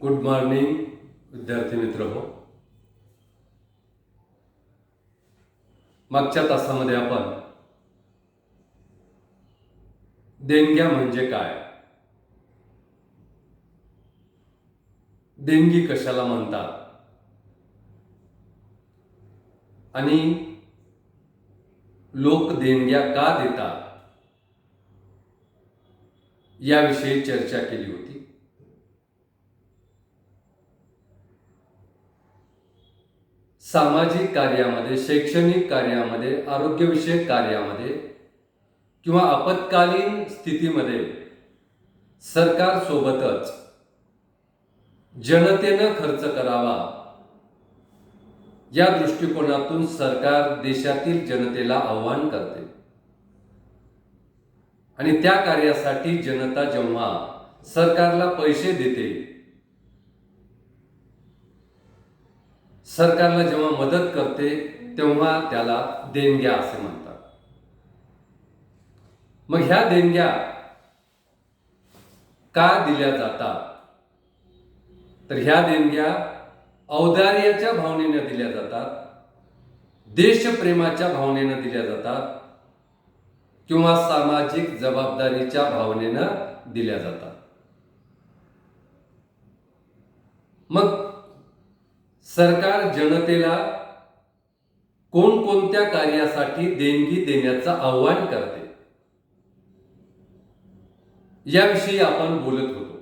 Good morning विद्यार्थी मित्र हो मागच्या तासामध्ये आपण देणग्या म्हणजे काय? देणगी कशाला म्हणतात? आणि लोक देणग्या का देतात याविषयी चर्चा केली होती. सामाजिक कार्यामध्ये शैक्षणिक कार्यामध्ये आरोग्यविषयक कार्यामध्ये किंवा आपत्कालीन स्थितीमध्ये सरकारसोबतच जनतेनं खर्च करावा या दृष्टिकोनातून सरकार देशातील जनतेला आव्हान करते. आणि त्या कार्यासाठी जनता जेव्हा सरकारला पैसे देते सरकारला जेव्हा मदत करते तेव्हा त्याला देणग्या असे म्हणतात. मग ह्या देणग्या का दिल्या जातात? तर ह्या देणग्या औदार्याच्या भावनेनं दिल्या जातात. देशप्रेमाच्या भावनेनं दिल्या जातात. किंवा सामाजिक जबाबदारीच्या भावनेनं दिल्या जातात. मग सरकार जनतेला कोणकोणत्या कार्यासाठी देणगी देण्याचं आव्हान करते? याविषयी आपण बोलत होतो.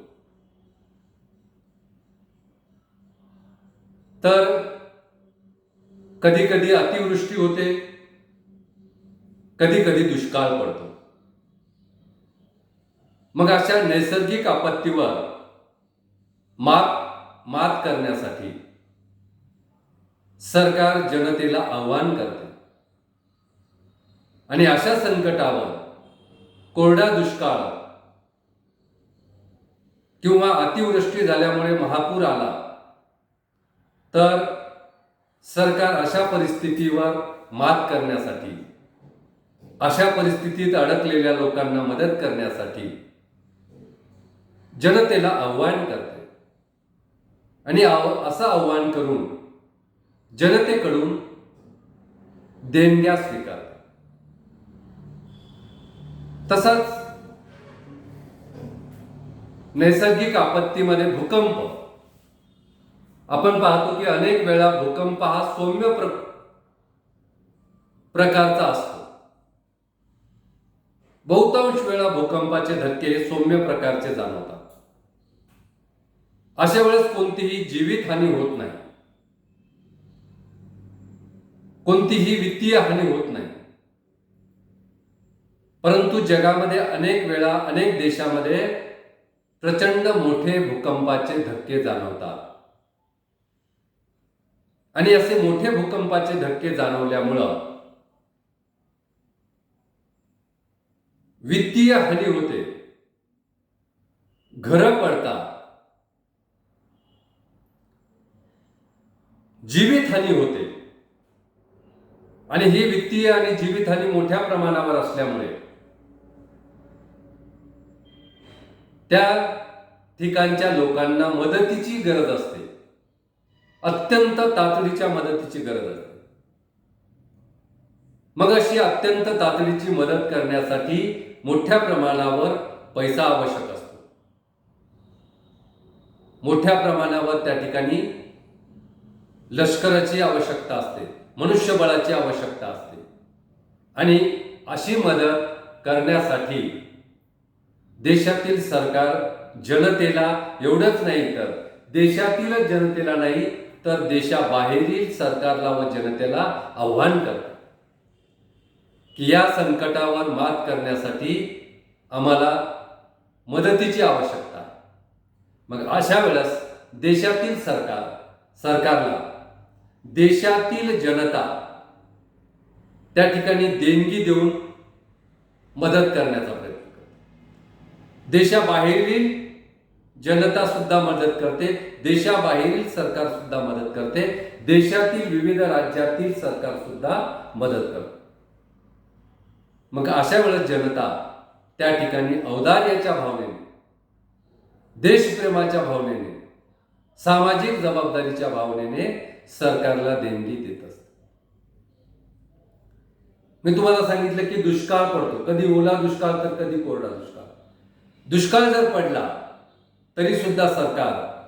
तर कधी कधी अतिवृष्टी होते कधी कधी दुष्काळ पडतो. मग अशा नैसर्गिक आपत्तीवर मात मात करण्यासाठी सरकार जनतेला आव्हान करते. आणि अशा संकटावर कोरडा दुष्काळ किंवा अतिवृष्टी झाल्यामुळे महापूर आला तर सरकार अशा परिस्थितीवर मात करण्यासाठी अशा परिस्थितीत अडकलेल्या लोकांना मदत करण्यासाठी जनतेला आव्हान करते. आणि असं आव्हान करून जनतेकडून देणग्या स्वीकार तसंच नैसर्गिक आपत्तीमध्ये भूकंप आपण पाहतो की अनेक वेळा भूकंप हा सौम्य प्र प्रकारचा असतो. बहुतांश वेळा भूकंपाचे धक्के हे सौम्य प्रकारचे जाणवतात. अशा वेळेस कोणतीही जीवितहानी होत नाही. कोणतीही वित्तीय हानी होत नाही. परंतु जगामध्ये अनेक वेळा अनेक देशामध्ये प्रचंड मोठे भूकंपाचे धक्के जाणवतात. आणि असे मोठे भूकंपाचे धक्के जाणवल्यामुळं वित्तीय हानी होते. घरं पडतात. जीवितहानी होते. आणि ही वित्तीय आणि जीवितहानी मोठ्या प्रमाणावर असल्यामुळे त्या ठिकाणच्या लोकांना मदतीची गरज असते. अत्यंत तातडीच्या मदतीची गरज असते. मग अशी अत्यंत तातडीची मदत करण्यासाठी मोठ्या प्रमाणावर पैसा आवश्यक असतो. मोठ्या प्रमाणावर त्या ठिकाणी लष्कराची आवश्यकता असते मनुष्यबळाची आवश्यकता असते. आणि अशी मदत करण्यासाठी देशातील सरकार जनतेला एवढंच नाही तर देशातील जनतेला नाही तर देशाबाहेरील सरकारला व जनतेला आव्हान करतात. की या संकटावर मात करण्यासाठी आम्हाला मदतीची आवश्यकता मग अशा वेळेस देशातील सरकार सरकारला देशातील जनता त्या ठिकाणी देणगी देऊन मदत करण्याचा प्रयत्न करते. देशाबाहेरील जनता सुद्धा मदत करते देशाबाहेरील सरकार सुद्धा मदत करते देशातील विविध राज्यातील सरकार सुद्धा मदत करते. मग अशा वेळेस जनता त्या ठिकाणी औदार्याच्या भावनेने देशप्रेमाच्या भावनेने सामाजिक जबाबदारीच्या भावनेने सरकारला देणगी देत असते. मी तुम्हाला सांगितलं की दुष्काळ पडतो. कधी ओला दुष्काळ तर कधी कोरडा दुष्काळ. दुष्काळ जर पडला तरी सुद्धा सरकार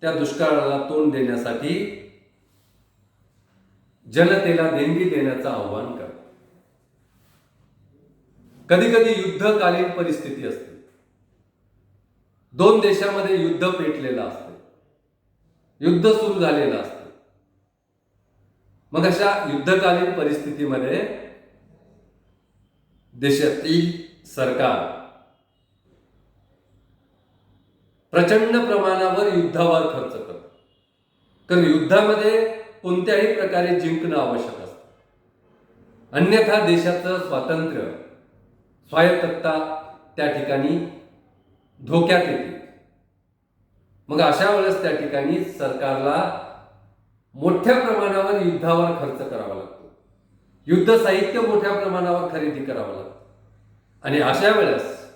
त्या दुष्काळाला तोंड देण्यासाठी जनतेला देणगी देण्याचं आव्हान करते. कधी कधी युद्धकालीन परिस्थिती असते. दोन देशामध्ये युद्ध पेटलेलं असते. युद्ध सुरू झालेलं असतं. मग अशा युद्धकालीन परिस्थितीमध्ये देशातील सरकार प्रचंड प्रमाणावर युद्धावर खर्च करतं. कारण युद्धामध्ये कोणत्याही प्रकारे जिंकणं आवश्यक असतं. अन्यथा देशाचं स्वातंत्र्य स्वायत्तता त्या ठिकाणी धोक्यात येते. मग अशा वेळेस त्या ठिकाणी सरकारला मोठ्या प्रमाणावर युद्धावर खर्च करावा लागतो. युद्ध साहित्य मोठ्या प्रमाणावर खरेदी करावं लागतं. आणि अशा वेळेस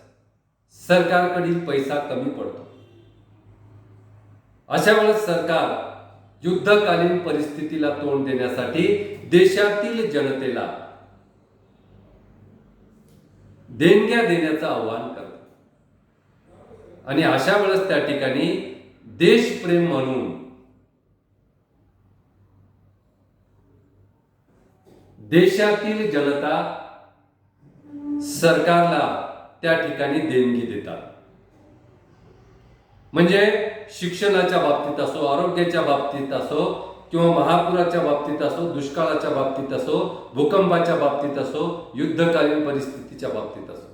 सरकारकडील पैसा कमी पडतो. अशा वेळेस सरकार युद्धकालीन परिस्थितीला तोंड देण्यासाठी देशातील जनतेला देणग्या देण्याचं आवाहन करतात आणि अशा वेळेस त्या ठिकाणी देशप्रेम म्हणून देशातील जनता सरकारला त्या ठिकाणी देणगी देतात. म्हणजे शिक्षणाच्या बाबतीत असो आरोग्याच्या बाबतीत असो किंवा महापुराच्या बाबतीत असो दुष्काळाच्या बाबतीत असो भूकंपाच्या बाबतीत असो युद्धकालीन परिस्थितीच्या बाबतीत असो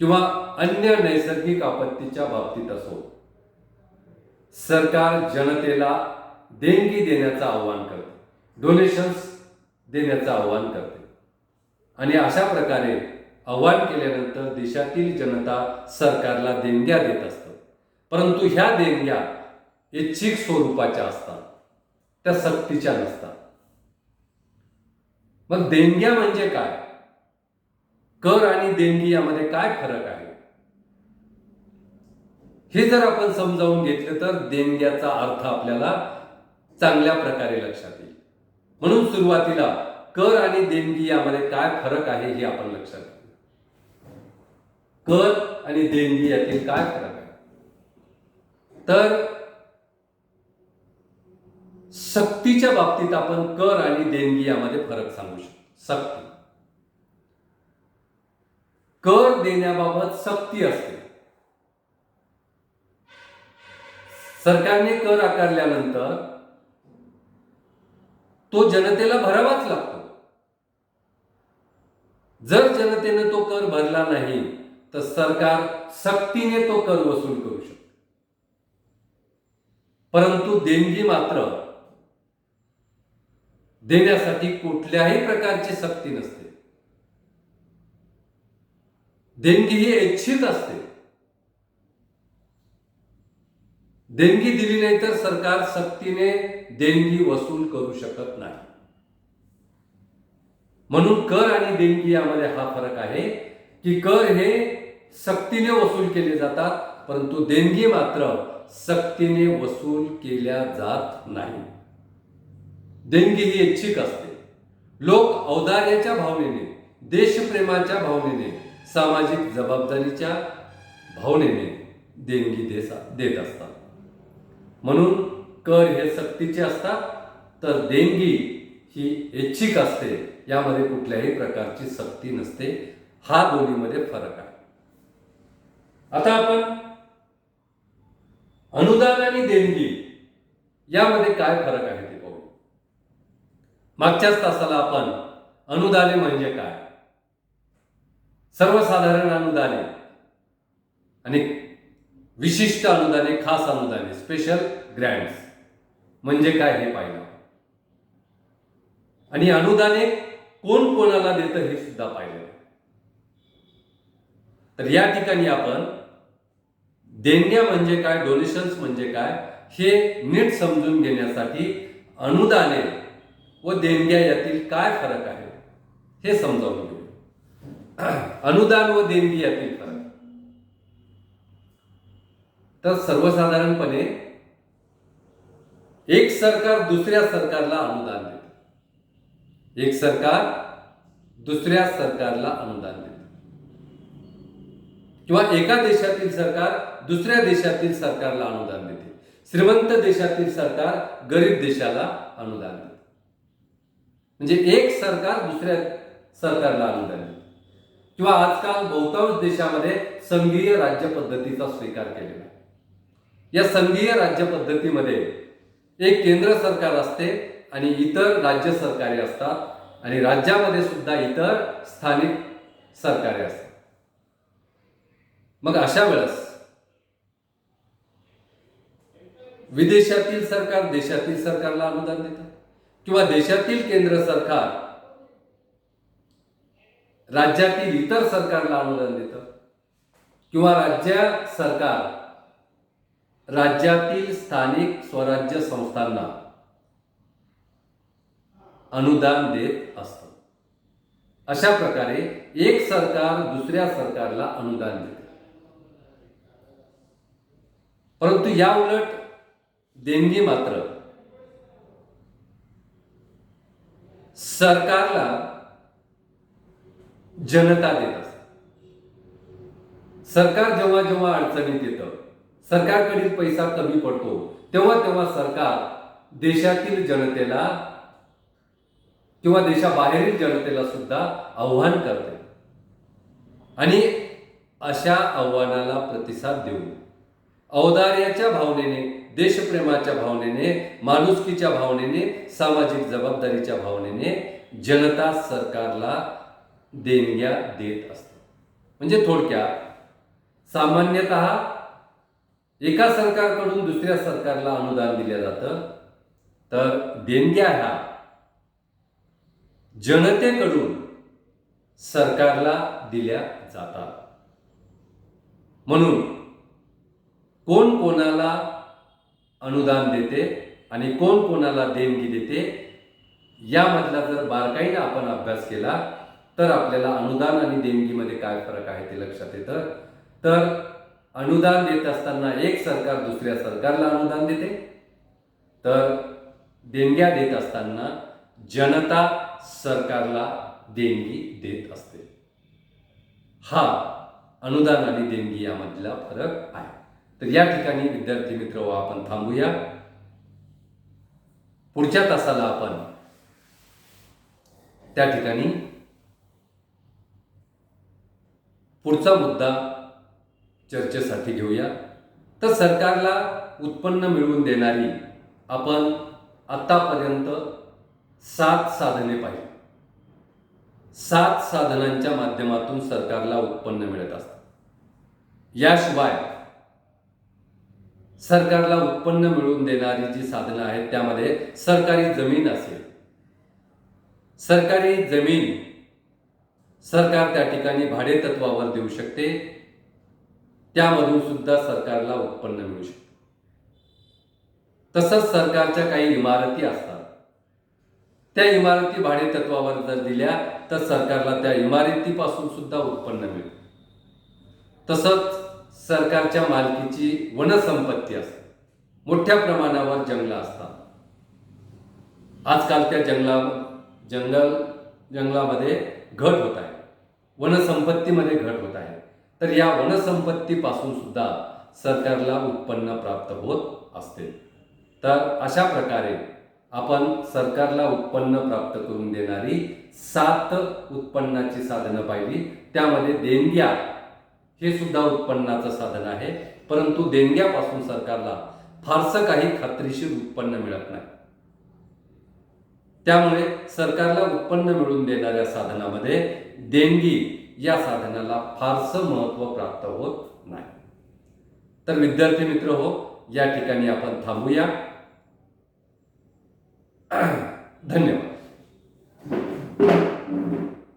किंवा अन्य नैसर्गिक आपत्तीच्या बाबतीत असो सरकार जनतेला देणगी देण्याचं आव्हान करते डोनेशन्स देण्याचं आव्हान करते. आणि अशा प्रकारे आव्हान केल्यानंतर देशातील जनता सरकारला देणग्या देत असते. परंतु ह्या देणग्या ऐच्छिक स्वरूपाच्या असतात. त्या सक्तीच्या नसतात. मग देणग्या म्हणजे काय? कर आणि देणगी यामध्ये काय फरक आहे? हे जर आपण समजावून घेतलं तर देणग्याचा अर्थ आपल्याला चांगल्या प्रकारे लक्षात येईल. म्हणून सुरुवातीला कर आणि देणगी यामध्ये काय फरक आहे हे आपण लक्षात घेऊ. कर आणि देणगी यातील काय फरक आहे? तर सक्तीच्या बाबतीत आपण कर आणि देणगी यामध्ये फरक सांगू शकतो. सक्ती. कर देण्याबाबत सक्ती असते. सरकारने कर आकारल्यानंतर तो जनतेला भरावाच लागतो. जर जनतेने तो कर भरला नाही तर सरकार सक्तीने तो कर वसूल करू शकतो. परंतु देणगी मात्र देण्यासाठी कुठल्याही प्रकारची सक्ती नसते. देणगी ही इच्छित असते. देणगी दिली नाही तर सरकार सक्तीने देणगी वसूल करू शकत नाही. म्हणून कर आणि देणगी यामध्ये हा फरक आहे की कर हे सक्तीने वसूल केले जातात परंतु देणगी मात्र सक्तीने वसूल केल्या जात नाही. देणगी ही ऐच्छिक असते. लोक औदार्याच्या भावनेने देशप्रेमाच्या भावनेने सामाजिक जबाबदारीच्या भावनेने देणगी देत असतात. म्हणून कर हे सक्तीचे असतात तर देणगी ही ऐच्छिक असते. यामध्ये कुठल्याही प्रकारची सक्ती नसते. हा दोन्हीमध्ये फरक आहे. आता आपण अनुदान आणि देणगी यामध्ये काय फरक आहे ते पाहू. मागच्याच तासाला आपण अनुदाने म्हणजे काय? सर्वसाधारण अनुदाने आणि विशिष्ट अनुदाने खास अनुदाने स्पेशल ग्रँट्स म्हणजे काय हे पाहिलं. आणि अनुदाने कोण कोणाला देतं हे सुद्धा पाहिलं. तर या ठिकाणी आपण देणग्या म्हणजे काय डोनेशन्स म्हणजे काय हे नीट समजून घेण्यासाठी अनुदाने व देणग्या यातील काय फरक आहे हे समजावून घेऊ. अनुदान व देणगी यातील फरक. तर सर्वसाधारणपणे एक सरकार दुसऱ्या सरकारला अनुदान देते. एक सरकार दुसऱ्या सरकारला अनुदान देते. किंवा एका देशातील सरकार दुसऱ्या देशातील सरकारला अनुदान देते. श्रीमंत देशातील सरकार गरीब देशाला अनुदान देते. म्हणजे एक सरकार दुसऱ्या सरकारला अनुदान देते. किंवा आजकाल बहुतांश देशामध्ये संघीय राज्य पद्धतीचा स्वीकार केलेला या संघीय राज्य पद्धतीमध्ये एक केंद्र सरकार असते आणि इतर राज्य सरकारे असतात आणि राज्यामध्ये सुद्धा इतर स्थानिक सरकारे असतात. मग अशा वेळेस विदेशातील सरकार देशातील सरकारला अनुदान देतात किंवा देशातील केंद्र सरकार राज्यातील इतर सरकारला अनुदान देतं? किंवा राज्य सरकार राज्यातील स्थानिक स्वराज्य संस्थांना अनुदान देत असतं. अशा प्रकारे एक सरकार दुसऱ्या सरकारला अनुदान देते. परंतु या उलट देणगी मात्र सरकारला जनता देत असते. सरकार जेव्हा जेव्हा अडचणीत येतं सरकारकडील पैसा कमी पडतो तेव्हा तेव्हा सरकार देशातील जनतेला किंवा देशाबाहेरील जनतेला सुद्धा आव्हान करते. आणि अशा आव्हानाला प्रतिसाद देऊन औदार्याच्या भावनेने देशप्रेमाच्या भावनेने माणुसकीच्या भावनेने सामाजिक जबाबदारीच्या भावनेने जनता सरकारला देणग्या देत असते. म्हणजे थोडक्यात सामान्यतः एका सरकारकडून दुसऱ्या सरकारला अनुदान दिलं जातं. तर देणग्या ह्या जनतेकडून सरकारला दिल्या जातात. म्हणून कोण कोणाला अनुदान देते आणि कोण कोणाला देणगी देते यामधला जर बारकाईने आपण अभ्यास केला तर आपल्याला अनुदान आणि देणगीमध्ये काय फरक आहे ते लक्षात येतं. तर अनुदान देत असताना एक सरकार दुसऱ्या सरकारला अनुदान देते. तर देणग्या देत असताना जनता सरकारला देणगी देत असते. हा अनुदान आणि देणगी यामधला फरक आहे. तर या ठिकाणी विद्यार्थी मित्र हो आपण थांबूया. पुढच्या तासाला आपण त्या ठिकाणी पुढचा मुद्दा चर्चेसाठी घेऊया. तर सरकारला उत्पन्न मिळवून देणारी आपण आतापर्यंत सात साधने पाहिली. सात साधनांच्या माध्यमातून सरकारला उत्पन्न मिळत असतं. याशिवाय सरकारला उत्पन्न मिळवून देणारी जी साधनं आहेत त्यामध्ये सरकारी जमीन असेल. सरकारी जमीन सरकार त्या ठिकाणी भाडे तत्वावर देऊ शकते. त्यामधून सुद्धा सरकारला उत्पन्न मिळू शकते. तसंच सरकारच्या काही इमारती असतात. त्या इमारती भाडे तत्वावर जर दिल्या तर सरकारला त्या इमारतीपासून सुद्धा उत्पन्न मिळते. तसंच सरकारच्या मालकीची वनसंपत्ती असते. मोठ्या प्रमाणावर जंगलं असतात. आजकाल त्या जंगला जंगल जंगलामध्ये घट होत आहे. वनसंपत्तीमध्ये घट होत आहे. तर या वनसंपत्तीपासून सुद्धा सरकारला उत्पन्न प्राप्त होत असते. तर अशा प्रकारे आपण सरकारला उत्पन्न प्राप्त करून देणारी सात उत्पन्नाची साधनं पाहिली. त्यामध्ये देणग्या हे सुद्धा उत्पन्नाचं साधन आहे. परंतु देणग्यापासून सरकारला फारसं काही खात्रीशीर उत्पन्न मिळत नाही. त्यामुळे सरकारला उत्पन्न मिळवून देणाऱ्या साधनामध्ये देणगी या साधनाला फारसं महत्त्व प्राप्त होत नाही. तर विद्यार्थी मित्र हो या ठिकाणी आपण थांबूया. धन्यवाद.